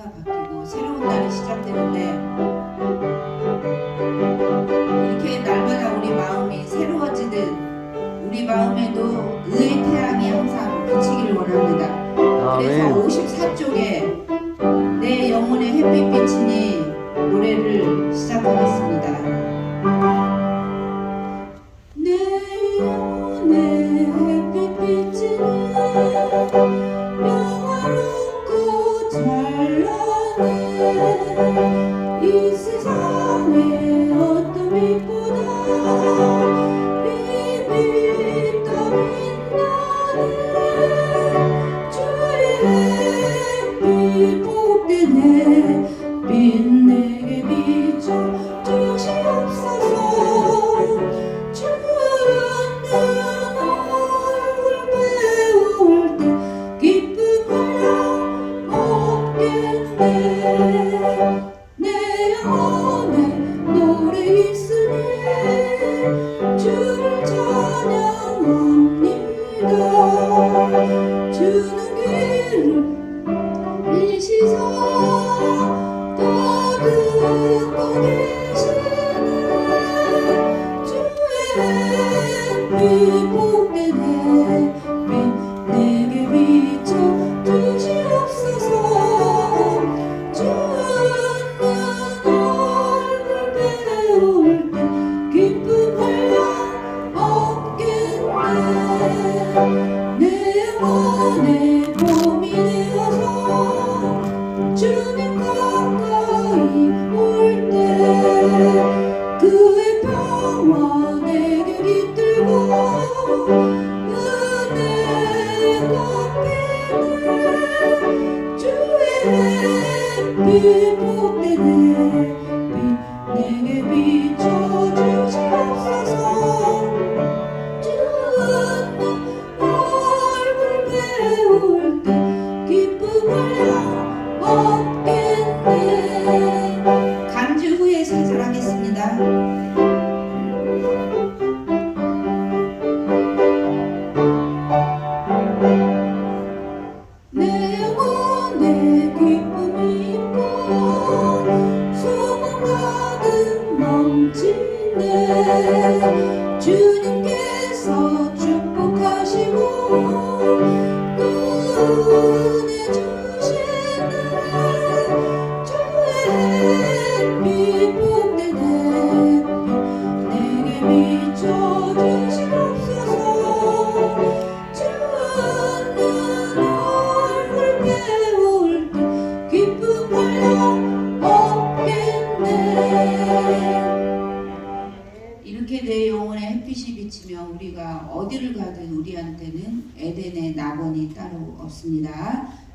시대가 바뀌고 새로운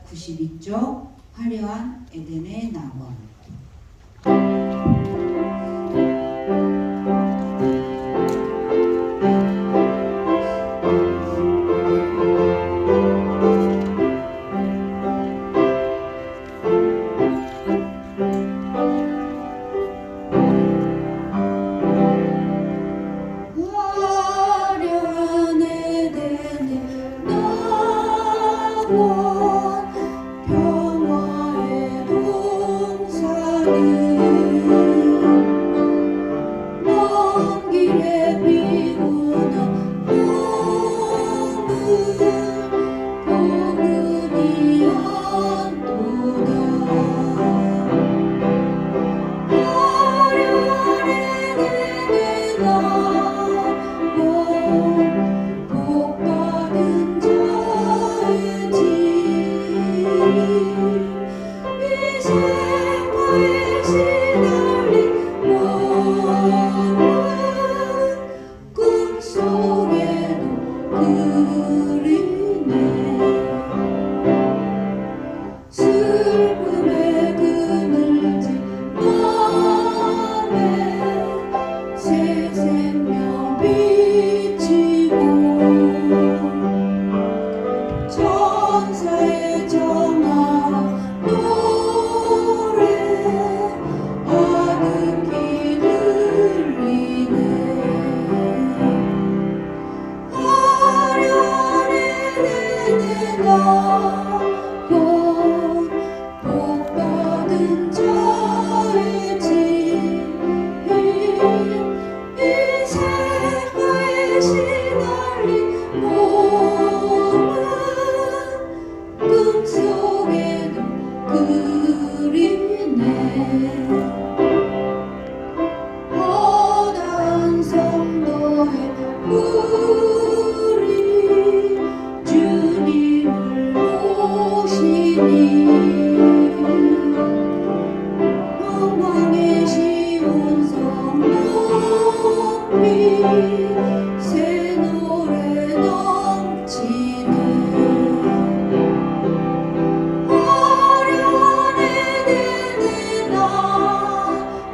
92쪽 화려한 에덴의 낙원.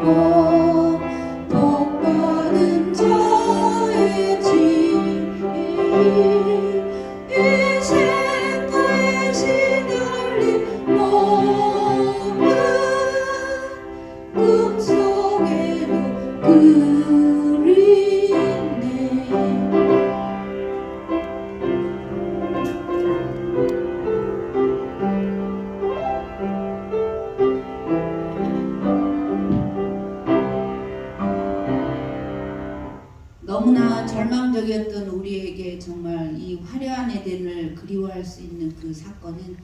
amor. 그리워했던 우리에게 정말 이 화려한 에덴을 그리워할 수 있는 그 사건은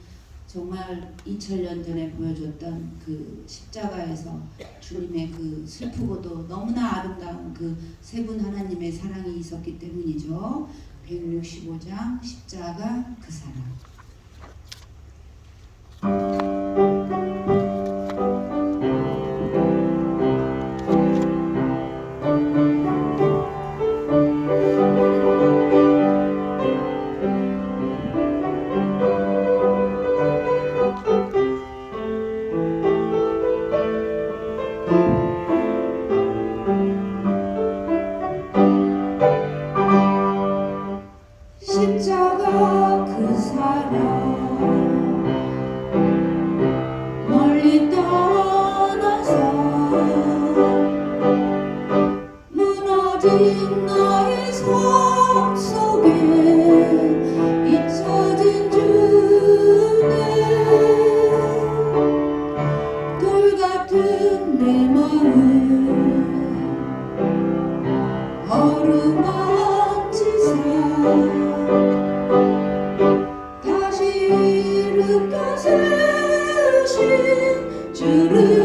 정말 2000년 전에 보여줬던 그 십자가에서 주님의 그 슬프고도 너무나 아름다운 그 세 분 하나님의 사랑이 있었기 때문이죠. 165장 십자가 그 사랑. 주를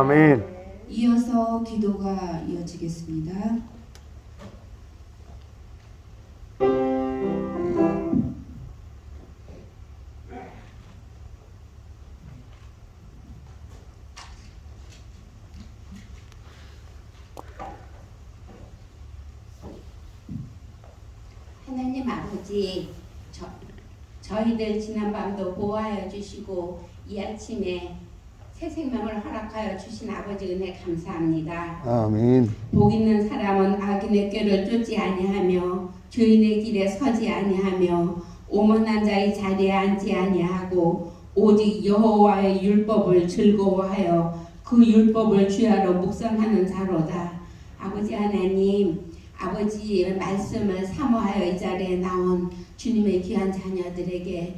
아멘. 이어서 기도가 이어지겠습니다. 하나님 아버지 저, 저희들 지난밤도 보호하여 주시고 이 아침에 새 생명을 허락하여 주신 아버지 은혜 감사합니다. 아멘. 복 있는 사람은 악인의 꾀를 쫓지 아니하며 죄인의 길에 서지 아니하며 오만한 자의 자리에 앉지 아니하고 오직 여호와의 율법을 즐거워하여 그 율법을 주야로 묵상하는 자로다. 아버지 하나님, 아버지의 말씀을 사모하여 이 자리에 나온 주님의 귀한 자녀들에게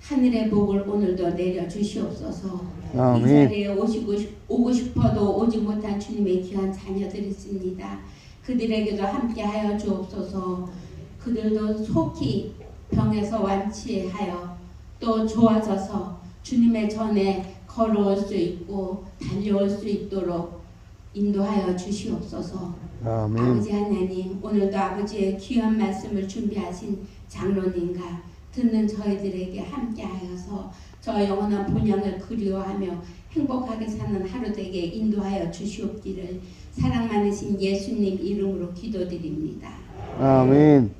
하늘의 복을 오늘도 내려 주시옵소서. 이 아멘. 자리에 오시고 싶- 오고 싶어도 오지 못한 주님의 귀한 자녀들이 있습니다. 그들에게도 함께하여 주옵소서. 그들도 속히 병에서 완치하여 또 좋아져서 주님의 전에 걸어올 수 있고 달려올 수 있도록 인도하여 주시옵소서. 아멘. 아버지 하나님 오늘도 아버지의 귀한 말씀을 준비하신 장로님과 듣는 저희들에게 함께하여서 저 영원한 본향을 그리워하며 행복하게 사는 하루 되게 인도하여 주시옵기를 사랑 많으신 예수님 이름으로 기도드립니다. 아멘.